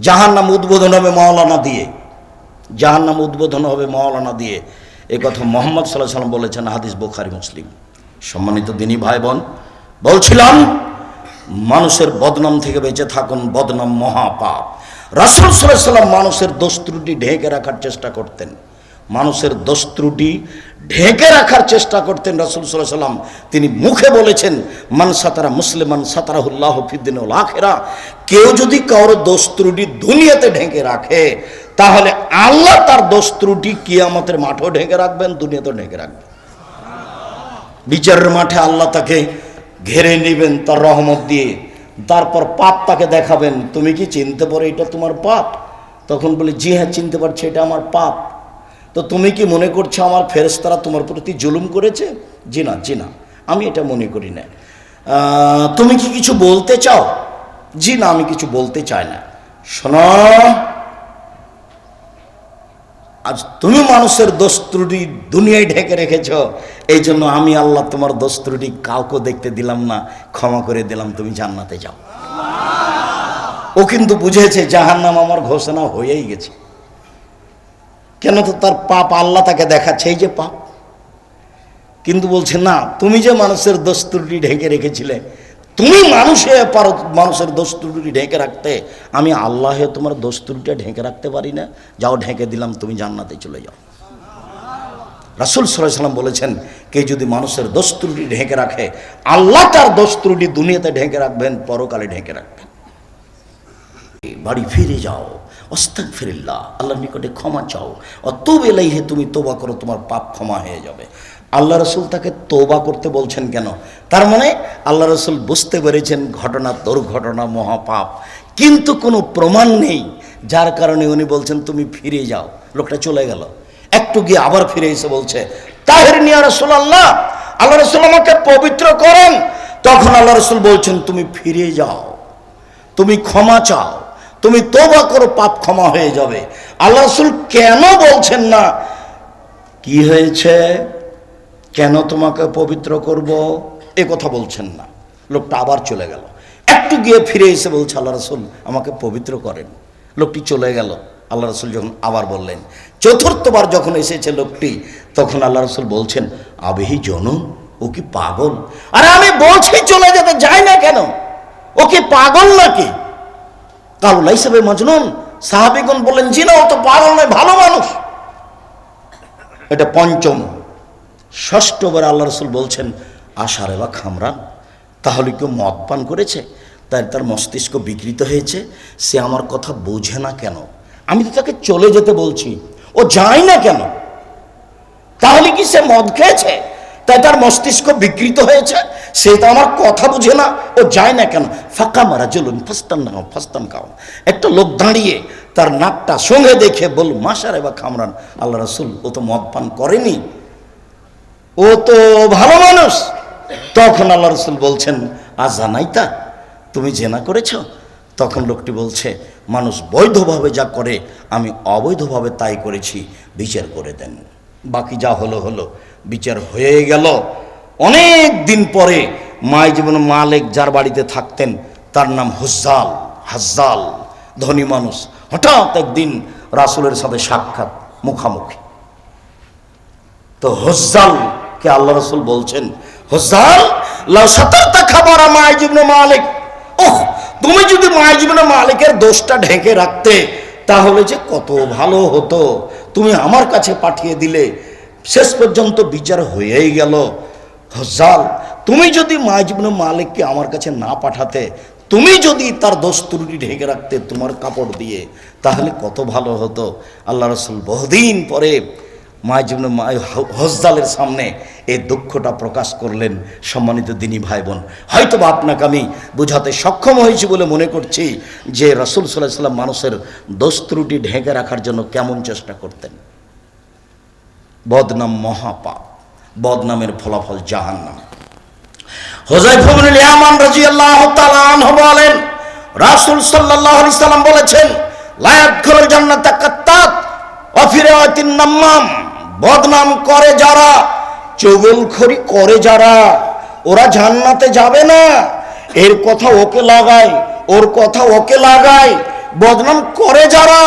জাহান নাম উদ্বোধন হবে মাওলানা দিয়ে। জাহান নাম উদ্বোধন হবে মাওলানা দিয়ে। এ কথা মোহাম্মদ সাল্লাহ সাল্লাম বলেছেন হাদিস বোখারি, মুসলিম। সম্মানিত দিনী ভাই বোন বলছিলাম, মানুষের বদনাম থেকে বেঁচে থাকুন, বদনাম মহাপাপ। রাসুল সাল্লাহ সাল্লাম মানুষের দোষ ঢেকে রাখার চেষ্টা করতেন। মানুষের দোষ ত্রুটি ঢেকে রাখার চেষ্টা করতেন রাসুল সাল্লাহ সাল্লাম তিনি মুখে বলেছেন, মান সাতারা মুসলিমান সাতারাহুল্লাহ ফিদ্দিন আখেরা। কেউ যদি কারোর দোষ ত্রুটি দুনিয়াতে ঢেকে রাখে, তাহলে আল্লাহ তার দোষ ত্রুটি কিয়ামতের মাঠেও ঢেকে রাখবেন, দুনিয়াতেও ঢেকে রাখবেন। বিচারের মাঠে আল্লাহ তাকে ঘেরে নেবেন তার রহমত দিয়ে। তারপর পাপ তাকে দেখাবেন, তুমি কি চিনতে পারো এটা তোমার পাপ? তখন বলে, জি হ্যাঁ চিনতে পারছি, এটা আমার পাপ। তো তুমি কি মনে করছ আমার ফেরেস্তারা তোমার প্রতি জুলুম করেছে? জি না জি না। আমি এটা মনে করি না। তুমি কি কিছু বলতে চাও? জি না, আমি কিছু বলতে চাই না। শোনো, আজ তুমি মানুষের দোষ ত্রুটি দুনিয়ায় ঢেকে রেখেছ এই জন্য আমি আল্লাহ তোমার দোষ ত্রুটি কাউকে দেখতে দিলাম না, ক্ষমা করে দিলাম, তুমি জান্নাতে যাও। ও কিন্তু বুঝেছে জাহান্নাম আমার ঘোষণা হয়েই গেছে। কেন তো তার পাপ আল্লাহ তাকে দেখাচ্ছে? এই যে পাপ। কিন্তু বলছে, না, তুমি যে মানুষের দোষ ত্রুটি ঢেকে রেখেছিলে, তুমি মানুষে পারো মানুষের দোষ ত্রুটি ঢেকে রাখতে। আমি আল্লাহে তোমার দোষ ত্রুটিটা ঢেকে রাখতে পারি না। যাও, ঢেকে দিলাম, তুমি জান্নাতে চলে যাও। রাসুল সাল্লাম বলেছেন, কে যদি মানুষের দোষ ত্রুটি ঢেকে রাখে, আল্লাহ তার দোষ ত্রুটি দুনিয়াতে ঢেকে রাখবেন, পরকালে ঢেকে রাখবেন। বাড়ি ফিরে যাও। অস্তাক ফিরিল্লাহ আল্লাহর নিকটে ক্ষমা চাও। অতব এলাইহে তুমি তোবা করো, তোমার পাপ ক্ষমা হয়ে যাবে। আল্লাহ রসুল তাকে তোবা করতে বলছেন কেন? তার মানে আল্লাহ রসুল বুঝতে পেরেছেন ঘটনা দুর্ঘটনা, মহাপাপ। কিন্তু কোনো প্রমাণ নেই। যার কারণে উনি বলছেন, তুমি ফিরে যাও। লোকটা চলে গেল। একটু গিয়ে আবার ফিরে এসে বলছে, তাহের নিয়া রসুল আল্লাহ আল্লাহ রসুল আমাকে পবিত্র করেন। তখন আল্লাহ রসুল বলছেন, তুমি ফিরে যাও। তুমি ক্ষমা চাও। তুমি তোবা করো, পাপ ক্ষমা হয়ে যাবে। আল্লাহ রসুল কেন বলছেন না, কি হয়েছে? কেন তোমাকে পবিত্র করব? এ কথা বলছেন না। লোকটা আবার চলে গেল। একটু গিয়ে ফিরে এসে বলছে, আল্লাহ রসুল আমাকে পবিত্র করেন। লোকটি চলে গেল। আল্লাহ রসুল যখন আবার বললেন, চতুর্থবার যখন এসেছে লোকটি, তখন আল্লাহ রসুল বলছেন, আবেহি জনম ও কি পাগল? আরে আমি বলছি চলে যেতে, যাই না কেন? ও কি পাগল নাকি? কালুলা হিসেবে মজনুন সাহাবিগুন বললেন জি না ও তো পাগল নয়, ভালো মানুষ। এটা পঞ্চম। ষষ্ঠবার আল্লাহ রসুল বলছেন আশারে বা খামরান, তাহলে কেউ মদ পান করেছে? তাই তার মস্তিষ্ক বিকৃত হয়েছে, সে আমার কথা বোঝে না কেন? আমি তো তাকে চলে যেতে বলছি, ও যায় না কেন? তাহলে কি সে মদ খেয়েছে? তাই তার মস্তিষ্ক বিকৃত হয়েছে। সে তো আমার কথা বুঝে না, ও যায় না কেন? ফাঁকা মারা চলুন ফাস্তান নাও ফাস্তান খাও একটা লোক দাঁড়িয়ে তার নাকটা সঙ্গে দেখে বল মাসারে বা খামরান, আল্লাহ রসুল, ও তো মদ পান করেনি। ও তো ভালো মানুষ। তখন আল্লাহ রসুল বলছেন আজ জানাই তা তুমি জেনা করেছ? তখন লোকটি বলছে, মানুষ বৈধভাবে যা করে, আমি অবৈধভাবে তাই করেছি, বিচার করে দেন। বাকি যা হলো হলো। বিচার হয়ে গেল। অনেক দিন পরে মাই জীবন মালিক যার বাড়িতে থাকতেন, তার নাম হুজ্জাল, হাজ্জাল, ধনী মানুষ। হঠাৎ একদিন রাসুলের সাথে সাক্ষাৎ, মুখামুখি। তো কে আল্লাহ রসুল বলছেন, হজ্জাল খাবার মাইজিবনে মালিক। ওহ, তুমি যদি মাইজিবনে মালিকের দোষটা ঢেকে রাখতে তাহলে যে কত ভালো হতো। তুমি আমার কাছে পাঠিয়ে দিলে, শেষ পর্যন্ত বিচার হয়েই গেল। হজাল তুমি যদি মাইজিবনে মালিককে আমার কাছে না পাঠাতে, তুমি যদি তার দোষ ত্রুটি ঢেকে রাখতে তোমার কাপড় দিয়ে, তাহলে কত ভালো হতো। আল্লাহ রসুল বহুদিন পরে মায়াজীবন হজদালের সামনে এই দুঃখটা প্রকাশ করলেন সম্মানিত দিনী ভাই বোন হয়তো বা আপনাকে আমি বোঝাতে সক্ষম হয়েছি বলে মনে করছি যে রসুল সাল্লাহ সাল্লাম মানুষের দোষ ত্রুটি ঢেকে রাখার জন্য কেমন চেষ্টা করতেন। বদনাম মহাপাপ, বদনামের ফলাফল জাহান্নাম। আলাইহি সাল্লাম বলেছেন বদনাম করে যারা, চগলখড়ি করে যারা, ওরা জান্নাতে যাবে না। এর কথা ওকে লাগায়, ওর কথা ওকে লাগায়। বদনাম করে যারা,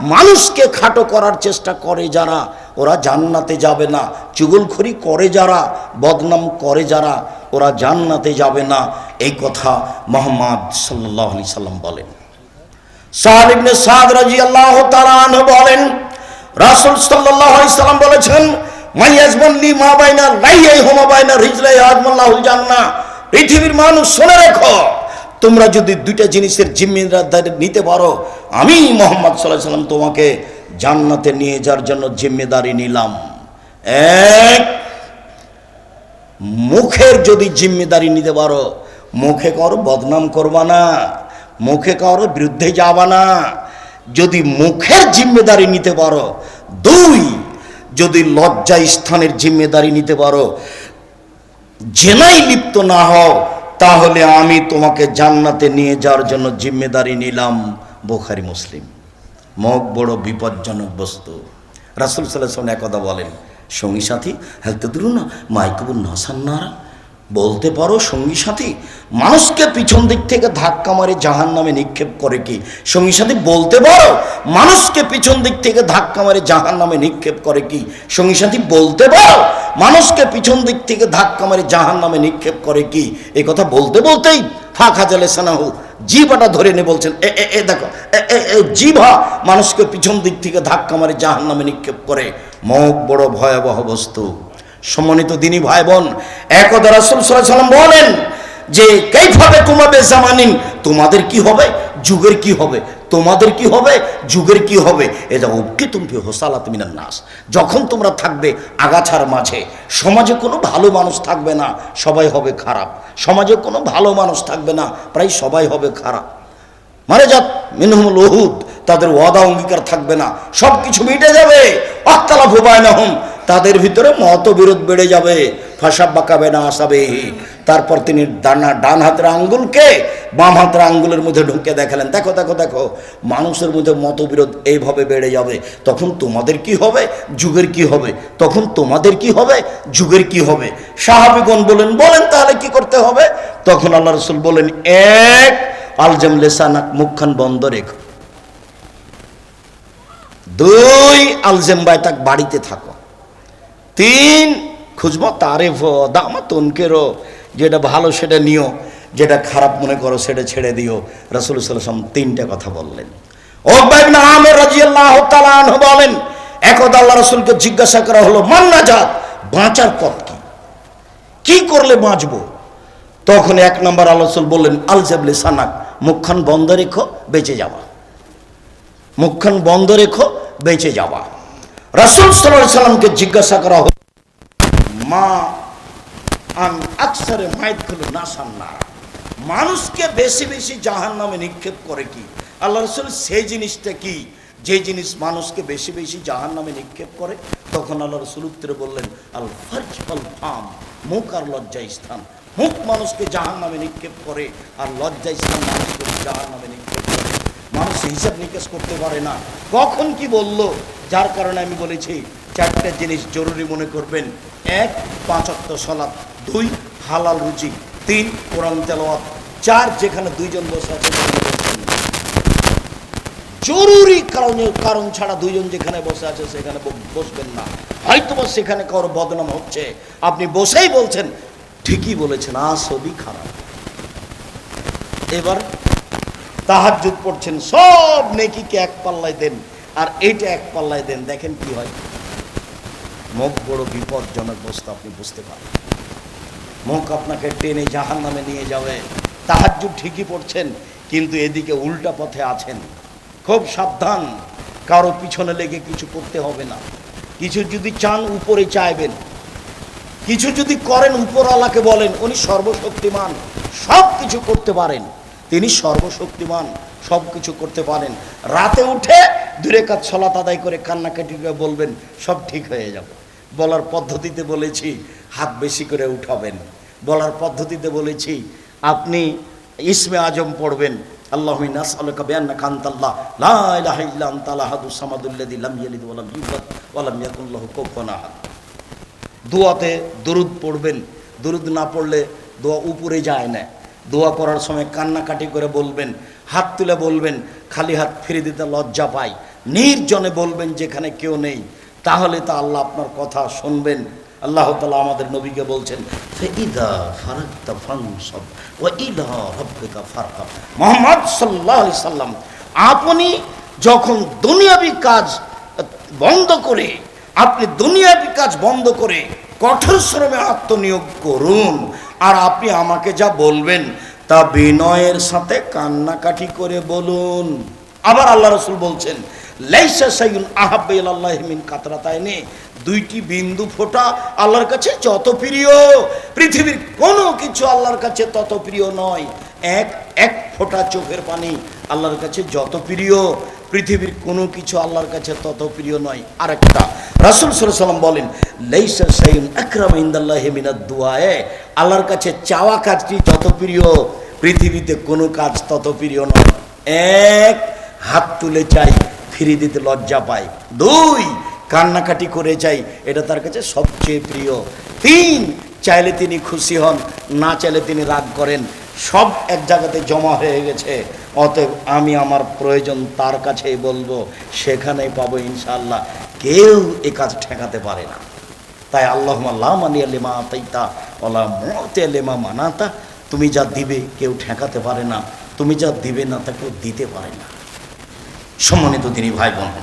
মানুষকে খাটো করার চেষ্টা করে যারা, ওরা জান্নাতে যাবে না। চুগলখড়ি করে যারা, বদনাম করে যারা, ওরা জান্নাতে যাবে না। এই কথা মোহাম্মদ সাল্লাহ সাল্লাম বলেন। সাদ ইবনে সাদ রাদিয়াল্লাহু তাআলা আনহু বলেন রাসূল সাল্লাম বলেছেন মাইয়াজমান লি মা বাইনা লাইয়াই হুমা বাইনা রিজলাই আজমাল্লাহুল জান্নাহ। পৃথিবীর মানুষ শুনে রেখো, তোমরা যদি দুইটা জিনিসের জিম্মেদারি নিতে পারো, আমি মোহাম্মদ সাল্লাম তোমাকে জান্নাতে নিয়ে যাওয়ার জন্য জিম্মেদারি নিলাম। এক, মুখের যদি জিম্মেদারি নিতে পারো, মুখে করো বদনাম করবা না, মুখে করো বিরুদ্ধে যাবা না। যদি মুখের জিম্মেদারি নিতে পারো, দুই, যদি লজ্জা স্থানের জিম্মেদারি নিতে পারো জেনাই লিপ্ত না হও, তাহলে আমি তোমাকে জান্নাতে নিয়ে যাওয়ার জন্য জিম্মেদারি নিলাম বোখারি, মুসলিম। মগ বড় বিপজ্জনক বস্তু। রাসুল সাল্লাহ একদা বলেন, সঙ্গী সাথী হেলতে দূর না মাইকবুল নাসান্নারা বলতে পারো সঙ্গী সাথী? মানুষকে পিছন দিক থেকে ধাক্কা মারে জাহান নামে নিক্ষেপ করে কি? সঙ্গী সাথী, বলতে পারো মানুষকে পিছন দিক থেকে ধাক্কা মারে জাহান নামে নিক্ষেপ করে কি? সঙ্গী সাথী, বলতে পারো মানুষকে পিছন দিক থেকে ধাক্কা মারে জাহান নামে নিক্ষেপ করে কি? এই কথা বলতে বলতেই ফাঁকা জলে সানাহু, জিভাটা ধরে নে বলছেন, এ এ এ, দেখো, এ এ এ, জিভা মানুষকে পিছন দিক থেকে ধাক্কা মারে জাহান নামে নিক্ষেপ করে। মুখ বড় ভয়াবহ বস্তু। সম্মানিত দিনী ভাই বোন, একদা রাসুল সাল্লাম বলেন যে, কেইভাবে তোমাবে জামানিন? তোমাদের কি হবে? যুগের কি হবে? তোমাদের কি হবে? যুগের কি হবে? এটা উক্কি তুমি হোসালাত মিনান নাস। যখন তোমরা থাকবে আগাছার মাঝে, সমাজে কোনো ভালো মানুষ থাকবে না, সবাই হবে খারাপ। সমাজে কোনো ভালো মানুষ থাকবে না, প্রায় সবাই হবে খারাপ। মানে যাত মিনহুমুল ওহুদ তাদের ওয়াদা অঙ্গীকার থাকবে না সব কিছু মিটে যাবে। অক্তালা ভুবায় না হুম তাদের ভিতরে মতবিরোধ বেড়ে যাবে। ফাঁসা বাঁকাবে না আসাবে। তারপর তিনি ডানা ডান হাতের আঙ্গুলকে বাম হাতের আঙ্গুলের মধ্যে ঢুকে দেখালেন। দেখো দেখো দেখো, মানুষের মধ্যে মতবিরোধ এইভাবে বেড়ে যাবে। তখন তোমাদের কি হবে? যুগের কি হবে? তখন তোমাদের কি হবে? যুগের কি হবে? সাহাবিগণ বলেন বলেন তাহলে কি করতে হবে? তখন আল্লাহ রসুল বলেন, এক, আলজাম লেসানাক মুখখান বন্ধ রেখো। দুই, আলজেম তাক বাড়িতে থাকো। তিন খুঁজবো তারেফ দামা তনকেরও যেটা ভালো সেটা নিও, যেটা খারাপ মনে করো সেটা ছেড়ে দিও। রাসুল সাল্লাম তিনটা কথা বললেন। বলেন, একদা আল্লাহ রসুলকে জিজ্ঞাসা করা হলো মান্না জাত বাঁচার পথ কি? কি করলে বাঁচবো? তখন এক নম্বর আলোচল বললেন আলজাবলে সানাক, মুখখান বন্ধ রেখো, বেঁচে যাওয়া। মুখখান বন্ধ রেখো, বেঁচে যাওয়া। রাসুল সাল্লামকে জিজ্ঞাসা করা হলো, মা আন আকসারে মাইত খুলো না সান্না মানুষকে বেশি বেশি জাহান নামে নিক্ষেপ করে কি? আল্লাহ রসুল সেই জিনিসটা কি? যে জিনিস মানুষকে বেশি বেশি জাহান নামে নিক্ষেপ করে? তখন আল্লাহ রসুল উত্তরে বললেন, আল ফার্জ ফাম মুখ আর লজ্জা স্থান। মুখ মানুষকে জাহান নামে নিক্ষেপ করে, আর লজ্জা স্থান মানুষকে জাহান নামে নিক্ষেপ মানুষ হিসাব নিকাশ করতে পারে না। কখন কি বলল? যার কারণে আমি বলেছি, চারটা জিনিস জরুরি মনে করবেন। এক পাঁচাত্ত সলাপ দুই, হালাল রুচি তিন, কোরআন তেলাওয়াত। চার, যেখানে দুইজন বসে আছে। জরুরি কারণে, কারণ ছাড়া দুইজন যেখানে বসে আছে, সেখানে বসবেন না। হয়তো বা সেখানে কারও বদনাম হচ্ছে। আপনি বসেই বলছেন, ঠিকই বলেছেন আসবই খারাপ। এবার তাহাজ্জুদ পড়ছেন। সব নেকিকে এক পাল্লায় দেন, আর এইটা এক পাল্লায় দেন। দেখেন কি হয়। মুখ বড় বিপজ্জনক বস্তু, আপনি বুঝতে পারেন মুখ আপনাকে টেনে জাহান নামে নিয়ে যাবে। তাহাজ্জুদ ঠিকই পড়ছেন, কিন্তু এদিকে উল্টা পথে আছেন। খুব সাবধান, কারও পিছনে লেগে কিছু করতে হবে না। কিছু যদি চান, উপরে চাইবেন। কিছু যদি করেন, উপরওয়ালাকে বলেন, উনি সর্বশক্তিমান সব কিছু করতে পারেন। তিনি সর্বশক্তিমান সব কিছু করতে পারেন। রাতে উঠে দূরে কাজ ছলাত আদায় করে কান্নাকাটি করে বলবেন, সব ঠিক হয়ে যাবে। বলার পদ্ধতিতে বলেছি, হাত বেশি করে উঠাবেন। বলার পদ্ধতিতে বলেছি, আপনি ইসমে আজম পড়বেন। আল্লাহ নাস আলকা বিয়ান্না কান্তাল্লাহ লা ইলাহা ইল্লা আনতা আহাদুস সামাদুল্লাযী লাম ইয়ালিদ ওয়া লাম ইউলাদ ওয়া লাম ইয়াকুল লাহু কুফুয়ান আহাদ। দোয়াতে দরুদ পড়বেন। দরুদ না পড়লে দোয়া উপরে যায় না। দোয়া করার সময় কান্নাকাটি করে বলবেন, হাত তুলে বলবেন, খালি হাত ফিরে দিতে লজ্জা পাই নির্জনে বলবেন, যেখানে কেউ নেই। তাহলে তা আল্লাহ আপনার কথা শুনবেন। আল্লাহ তালা আমাদের নবীকে বলছেন, "ফাইদা ফারাগতা ফানসাব ওয়া ইলা রাব্বিকা ফারহাব।" মুহাম্মদ আলাইহি সাল্লাম, আপনি যখন দুনিয়াবি কাজ বন্ধ করে, আপনি দুনিয়াবি কাজ বন্ধ করে কঠোর শ্রমে আত্মনিয়োগ করুন। আর আপনি আমাকে যা বলবেন তা বিনয়ের সাথে কান্নাকাটি করে বলুন। আবার আল্লাহ রসুল বলছেন, লাইসা সাইন আহাব্বাইল আল্লাহ মিন কাতরাতাইনে। দুইটি বিন্দু ফোটা আল্লাহর কাছে যত প্রিয়। পৃথিবীর কোনো কিছু আল্লাহর কাছে তত প্রিয় নয়। এক এক ফোঁটা চোখের পানি আল্লাহর কাছে যত প্রিয়, পৃথিবীর কোনো কিছু আল্লাহর কাছে তত প্রিয় নয়। আরেকটা, রাসুল সাল্লাম বলেন, লেইসা সাইন আকরাম ইন্দাল্লাহ মিনাদ দুয়ায়ে আল্লাহর কাছে চাওয়া কাজটি যত প্রিয়, পৃথিবীতে কোনো কাজ তত প্রিয় নয়। এক, হাত তুলে চাই, ফিরিয়ে দিতে লজ্জা পায় দুই, কান্নাকাটি করে চাই, এটা তার কাছে সবচেয়ে প্রিয়। তিন, চাইলে তিনি খুশি হন, না চাইলে তিনি রাগ করেন। সব এক জায়গাতে জমা হয়ে গেছে। অতএব আমি আমার প্রয়োজন তার কাছেই বলব, সেখানেই পাবো ইনশাআল্লাহ। কেউ এ কাজ ঠেকাতে পারে না। তাই আল্লাহ মানি লেমা তাইতা ওলা মতে মানাতা। তুমি যা দিবে কেউ ঠেকাতে পারে না। তুমি যা দিবে না তা কেউ দিতে পারে না। সম্মানিত তিনি ভাই বোন